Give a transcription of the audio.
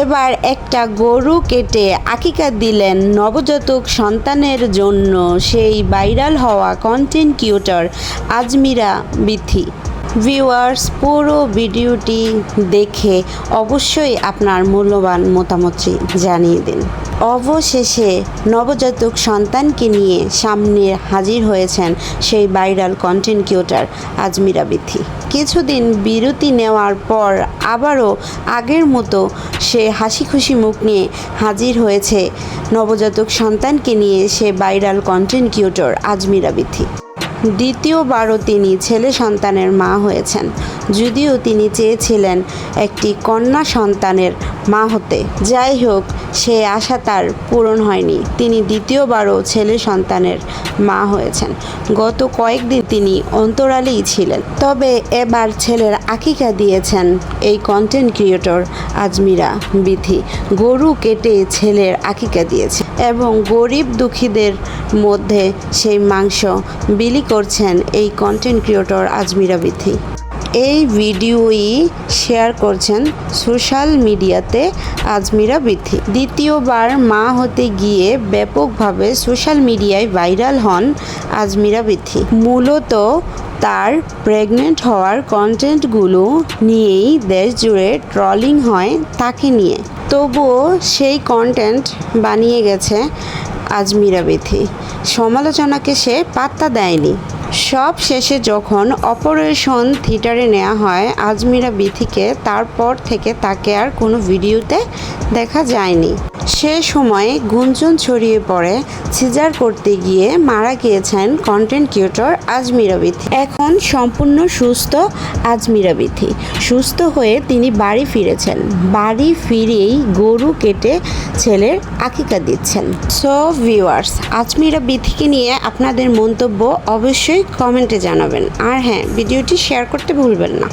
এবার একটা গরু কেটে আকিকা দিলেন নবজাতক সন্তানের জন্য সেই ভাইরাল হওয়া content creator Azmira Bithi. Viewers পুরো ভিডিওটি দেখে অবশ্যই আপনার মূল্যবান মতামতটি জানিয়ে দিন। অবশেষে নবজাতক সন্তানকে নিয়ে সামনে হাজির হয়েছেন সেই viral content creator Azmira Bithi. কিছুদিন বিরতি নেওয়ার পর আবারও আগের মতো সে হাসি খুশি মুখ নিয়ে হাজির হয়েছে। নবজাতক সন্তানকে নিয়ে সে viral content creator Azmira Bithi. দ্বিতীয়বারও তিনি ছেলে সন্তানের মা হয়েছেন। যদিও তিনি চেয়েছিলেন একটি কন্যা সন্তানের মা হতে। যাই হোক সে আশা তার পূরণ হয়নি। তিনি দ্বিতীয়বারও ছেলে সন্তানের মা হয়েছেন। গত কয়েকদিন তিনি অন্তরালেই ছিলেন। তবে এবার ছেলের আকিকা দিয়েছেন এই কন্টেন্ট ক্রিয়েটর আজমিরা বিথি। গরু কেটে ছেলের আকিকা দিয়েছে এবং গরিব দুঃখীদের মধ্যে সেই মাংস বিলি করছেন এই কন্টেন্ট ক্রিয়েটর আজমিরা বিথি। এই ভিডিওই শেয়ার করছেন সোশ্যাল মিডিয়াতে আজমিরা বিথি। দ্বিতীয়বার মা হতে গিয়ে ব্যাপকভাবে সোশ্যাল মিডিয়ায় ভাইরাল হন আজমিরা বিথি। মূলত তার প্রেগনেন্ট হওয়ার কন্টেন্টগুলো নিয়েই দেশ জুড়ে ট্রলিং হয় তাকে নিয়ে। তবুও সেই কন্টেন্ট বানিয়ে গেছে আজমিরা বিথি। সমালোচনাকে সে পাত্তা দেয়নি। সব শেষে যখন অপারেশন থিয়েটারে নেওয়া হয়, আজমিরা বিথিকে, তারপর থেকে তাকে আর কোনো ভিডিওতে দেখা যায়নি। সে সময়ে গুঞ্জন ছড়িয়ে পড়ে সিজার করতে গিয়ে মারা গিয়েছেন কন্টেন্ট ক্রিয়েটর আজমিরা বিথি এখন সম্পূর্ণ সুস্থ আজমিরা বিথি সুস্থ হয়ে তিনি বাড়ি ফিরেছেন। বাড়ি ফিরেই গরু কেটে ছেলের আকিকা দিচ্ছেন। সো ভিউয়ার্স আজমিরা বিথিকে নিয়ে আপনাদের মন্তব্য অবশ্যই কমেন্টে জানাবেন। আর হ্যাঁ ভিডিওটি শেয়ার করতে ভুলবেন না।